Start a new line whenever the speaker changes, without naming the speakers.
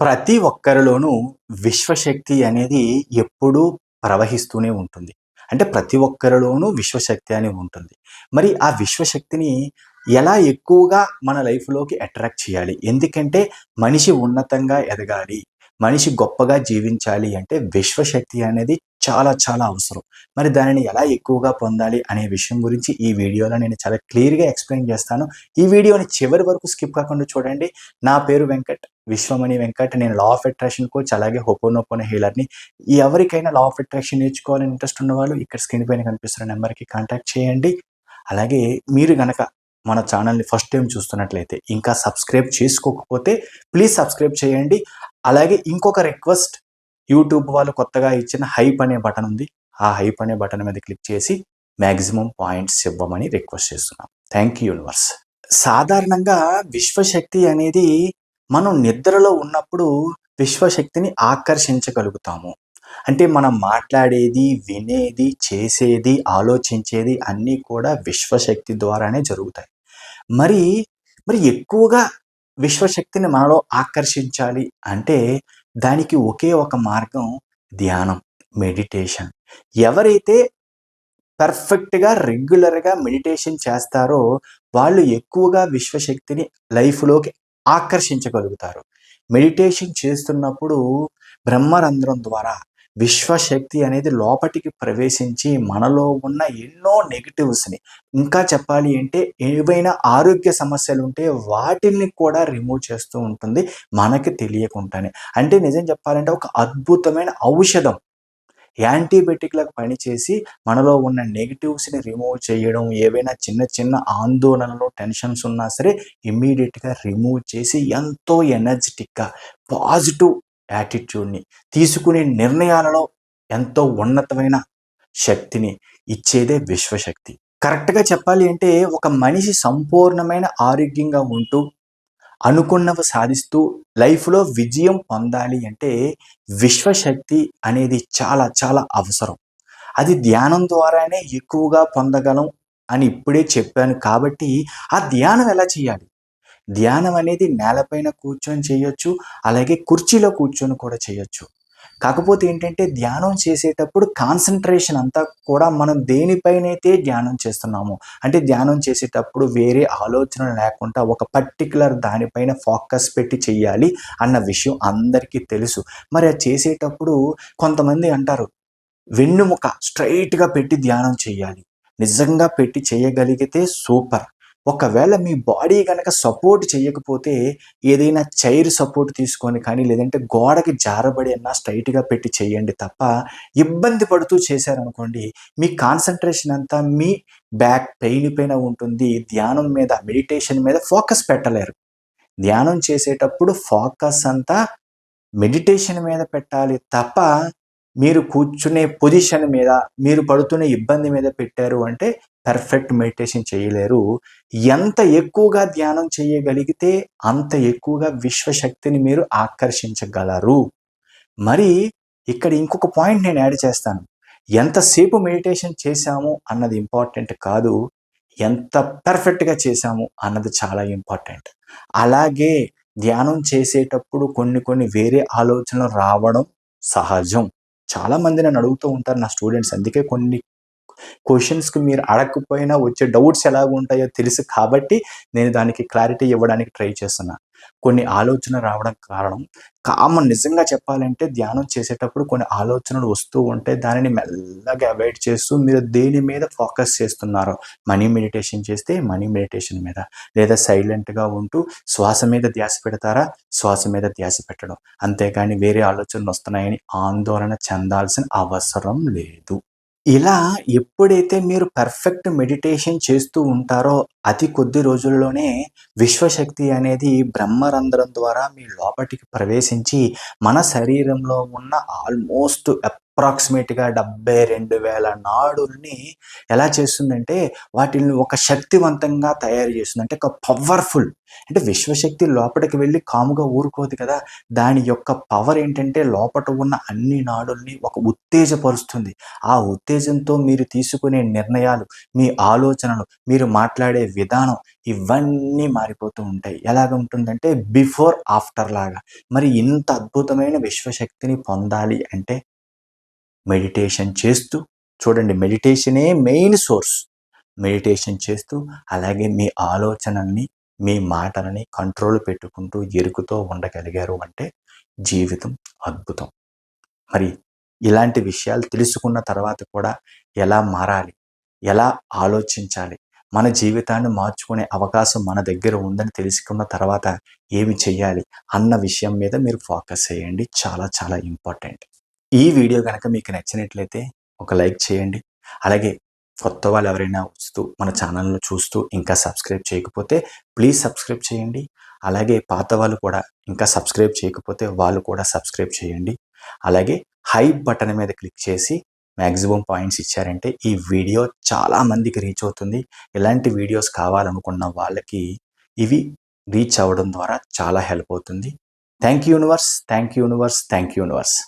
ప్రతి ఒక్కరిలోనూ విశ్వశక్తి అనేది ఎప్పుడూ ప్రవహిస్తూనే ఉంటుంది. అంటే ప్రతి ఒక్కరిలోనూ విశ్వశక్తి అని ఉంటుంది. మరి ఆ విశ్వశక్తిని ఎలా ఎక్కువగా మన లైఫ్‌లోకి అట్రాక్ట్ చేయాలి? ఎందుకంటే మనిషి ఉన్నతంగా ఎదగాలి. మనిషి గొప్పగా జీవించాలి అంటే విశ్వశక్తి అనేది చాలా చాలా అవసరం. మరి దానిని ఎలా ఎక్కువగా పొందాలి అనే విషయం గురించి ఈ వీడియోలో నేను చాలా క్లియర్‌గా ఎక్స్‌ప్లెయిన్ చేస్తాను. ఈ వీడియోని చివరి వరకు స్కిప్ కాకుండా చూడండి. నా పేరు వెంకట్. విశ్వమణి వెంకట్. నేను లా ఆఫ్ అట్రాక్షన్ కోచ్ అలాగే హోపోనోపోన హీలర్‌ని. ఎవరికైనా లా ఆఫ్ అట్రాక్షన్ నేర్చుకోవాలని ఇంట్రెస్ట్ ఉన్నవాళ్ళు ఇక్కడ స్క్రీన్ పైన కనిపిస్తున్న నెంబర్‌కి కాంటాక్ట్ చేయండి. అలాగే మీరు గనక మన ఛానల్‌ని ఫస్ట్ టైం చూస్తున్నట్లయితే ఇంకా సబ్స్క్రైబ్ చేసుకోకపోతే ప్లీజ్ సబ్స్క్రైబ్ చేయండి. అలాగే ఇంకొక రిక్వెస్ట్ యూట్యూబ్ వాళ్ళు కొత్తగా ఇచ్చిన హైప్ అనే బటన్ ఉంది. ఆ హైప్ అనే బటన్ మీద క్లిక్ చేసి మ్యాక్సిమం పాయింట్స్ ఇవ్వమని రిక్వెస్ట్ చేస్తున్నాం. Thank you universe. సాధారణంగా విశ్వశక్తి అనేది మనం నిద్రలో ఉన్నప్పుడు విశ్వశక్తిని ఆకర్షించగలుగుతాము. అంటే మనం మాట్లాడేది, వినేది, చేసేది, ఆలోచించేది అన్నీ కూడా విశ్వశక్తి ద్వారానే జరుగుతాయి. మరి, మరి ఎక్కువగా విశ్వశక్తిని మనలో ఆకర్షించాలి అంటే దానికి ఒకే ఒక మార్గం ధ్యానం, మెడిటేషన్. ఎవరైతే పర్ఫెక్ట్‌గా, రెగ్యులర్‌గా మెడిటేషన్ చేస్తారో వాళ్ళు ఎక్కువగా విశ్వశక్తిని లైఫ్‌లోకి ఆకర్షించగలుగుతారు. మెడిటేషన్ చేస్తున్నప్పుడు బ్రహ్మరంధ్రం ద్వారా విశ్వశక్తి అనేది లోపటికి ప్రవేశించి మనలో ఉన్న ఎన్నో నెగిటివ్స్ని ఇంకా చెప్పాలి అంటే ఏవైనా ఆరోగ్య సమస్యలు ఉంటే వాటిల్ని కూడా రిమూవ్ చేస్తూ ఉంటుంది మనకి తెలియకుండానే. అంటే నిజం చెప్పాలంటే ఒక అద్భుతమైన ఔషధం. యాంటీబయాటిక్‌లాగా పనిచేసి మనలో ఉన్న నెగిటివ్స్ని రిమూవ్ చేయడం, ఏవైనా చిన్న చిన్న ఆందోళనలు, టెన్షన్స్ ఉన్నా సరే ఇమ్మీడియట్గా రిమూవ్ చేసి ఎంతో ఎనర్జిటిక్‌గా పాజిటివ్ యాటిట్యూడ్‌ని తీసుకునే నిర్ణయాలలో ఎంతో ఉన్నతమైన శక్తిని ఇచ్చేదే విశ్వశక్తి. కరెక్ట్‌గా చెప్పాలి అంటే ఒక మనిషి సంపూర్ణమైన ఆరోగ్యంగా ఉంటూ అనుకున్నవి సాధిస్తూ లైఫ్‌లో విజయం పొందాలి అంటే విశ్వశక్తి అనేది చాలా చాలా అవసరం. అది ధ్యానం ద్వారానే ఎక్కువగా పొందగలం అని ఇప్పుడే చెప్పాను కాబట్టి ఆ ధ్యానం ఎలా చేయాలి? ధ్యానం అనేది నేలపైన కూర్చొని చేయొచ్చు. అలాగే కుర్చీలో కూర్చొని కూడా చేయొచ్చు. కాకపోతే ఏంటంటే ధ్యానం చేసేటప్పుడు కాన్సన్ట్రేషన్ అంతా కూడా మనం దేనిపైనైతే ధ్యానం చేస్తున్నామో అంటే ధ్యానం చేసేటప్పుడు వేరే ఆలోచనలు లేకుండా ఒక పర్టికులర్ దానిపైన ఫోకస్ పెట్టి చేయాలి అన్న విషయం అందరికీ తెలుసు. మరి అది చేసేటప్పుడు కొంతమంది అంటారు వెన్నుముక స్ట్రెయిట్‌గా పెట్టి ధ్యానం చేయాలి. నిజంగా పెట్టి చేయగలిగితే సూపర్. ఒకవేళ మీ బాడీ కనుక సపోర్ట్ చేయకపోతే ఏదైనా చైర్ సపోర్ట్ తీసుకొని కానీ లేదంటే గోడకి జారబడి అన్నా స్ట్రైట్గా పెట్టి చేయండి తప్ప ఇబ్బంది పడుతూ చేశారనుకోండి మీ కాన్సంట్రేషన్ అంతా మీ బ్యాక్ పెయిన్ పైన ఉంటుంది. ధ్యానం మీద, మెడిటేషన్ మీద ఫోకస్ పెట్టలేరు. ధ్యానం చేసేటప్పుడు ఫోకస్ అంతా మెడిటేషన్ మీద పెట్టాలి తప్ప మీరు కూర్చునే పొజిషన్ మీద, మీరు పడుతున్న ఇబ్బంది మీద పెట్టారు అంటే పర్ఫెక్ట్ మెడిటేషన్ చేయలేరు. ఎంత ఎక్కువగా ధ్యానం చేయగలిగితే అంత ఎక్కువగా విశ్వశక్తిని మీరు ఆకర్షించగలరు. మరి ఇక్కడ ఇంకొక పాయింట్ నేను యాడ్ చేస్తాను. ఎంతసేపు మెడిటేషన్ చేశాము అన్నది ఇంపార్టెంట్ కాదు. ఎంత పర్ఫెక్ట్‌గా చేశాము అన్నది చాలా ఇంపార్టెంట్. అలాగే ధ్యానం చేసేటప్పుడు కొన్ని కొన్ని వేరే ఆలోచనలు రావడం సహజం. చాలామంది నన్ను అడుగుతూ ఉంటారు నా స్టూడెంట్స్. అందుకే కొన్ని క్వశ్చన్స్కి మీరు అడగకపోయినా వచ్చే డౌట్స్ ఎలా ఉంటాయో తెలుసు కాబట్టి నేను దానికి క్లారిటీ ఇవ్వడానికి ట్రై చేస్తున్నాను కొన్ని ఆలోచన రావడం కారణం కామన్ నిజంగా చెప్పాలంటే ధ్యానం చేసేటప్పుడు కొన్ని ఆలోచనలు వస్తూ ఉంటే దానిని మెల్లగా అవాయిడ్ చేస్తూ మీరు దేని మీద ఫోకస్ చేస్తున్నారో మనీ మెడిటేషన్ చేస్తే మనీ మెడిటేషన్ మీద లేదా సైలెంట్‌గా ఉంటూ శ్వాస మీద ధ్యాస పెడతారా? శ్వాస మీద ధ్యాస పెట్టడం. అంతేగాని వేరే ఆలోచనలు వస్తున్నాయని ఆందోళన చెందాల్సిన అవసరం లేదు. ఇలా ఎప్పుడైతే మీరు పర్ఫెక్ట్ మెడిటేషన్ చేస్తూ ఉంటారో అతి కొద్ది రోజుల్లోనే విశ్వశక్తి అనేది బ్రహ్మరంధ్రం ద్వారా మీ లోపటికి ప్రవేశించి మన శరీరంలో ఉన్న ఆల్మోస్ట్ అప్రాక్సిమేట్గా డెబ్బై రెండు వేల నాడుల్ని ఎలా చేస్తుందంటే వాటిని ఒక శక్తివంతంగా తయారు చేస్తుంది. అంటే ఒక పవర్ఫుల్ అంటే విశ్వశక్తి లోపలికి వెళ్ళి కాముగా ఊరుకోదు కదా. దాని యొక్క పవర్ ఏంటంటే లోపల ఉన్న అన్ని నాడుల్ని ఒక ఉత్తేజపరుస్తుంది. ఆ ఉత్తేజంతో మీరు తీసుకునే నిర్ణయాలు మీ ఆలోచనలు మీరు మాట్లాడే విధానం ఇవన్నీ మారిపోతూ ఉంటాయి. ఎలాగ ఉంటుందంటే బిఫోర్ ఆఫ్టర్ లాగా. మరి ఇంత అద్భుతమైన విశ్వశక్తిని పొందాలి అంటే మెడిటేషన్ చేస్తూ చూడండి మెడిటేషనే మెయిన్ సోర్స్. మెడిటేషన్ చేస్తూ అలాగే మీ ఆలోచనల్ని మీ మాటలని కంట్రోల్ పెట్టుకుంటూ ఎరుకుతో ఉండగలిగారు అంటే జీవితం అద్భుతం. మరి ఇలాంటి విషయాలు తెలుసుకున్న తర్వాత కూడా ఎలా మారాలి? ఎలా ఆలోచించాలి? మన జీవితాన్ని మార్చుకునే అవకాశం మన దగ్గర ఉందని తెలుసుకున్న తర్వాత ఏమి చేయాలి? అన్న విషయం మీద మీరు ఫోకస్ చేయండి. చాలా చాలా ఇంపార్టెంట్. ఈ వీడియో కనుక మీకు నచ్చినట్లయితే ఒక లైక్ చేయండి. అలాగే కొత్త వాళ్ళు ఎవరైనా వస్తూ మన ఛానల్ను చూస్తూ ఇంకా సబ్స్క్రైబ్ చేయకపోతే ప్లీజ్ సబ్స్క్రైబ్ చేయండి. అలాగే పాత వాళ్ళు కూడా ఇంకా సబ్స్క్రైబ్ చేయకపోతే వాళ్ళు కూడా సబ్స్క్రైబ్ చేయండి. అలాగే హై బటన్ మీద క్లిక్ చేసి మ్యాక్సిమం పాయింట్స్ ఇచ్చారంటే ఈ వీడియో చాలా మందికి రీచ్ అవుతుంది. ఇలాంటి వీడియోస్ కావాలనుకున్న వాళ్ళకి ఇవి రీచ్ అవ్వడం ద్వారా చాలా హెల్ప్ అవుతుంది. Thank you universe thank you universe thank you universe.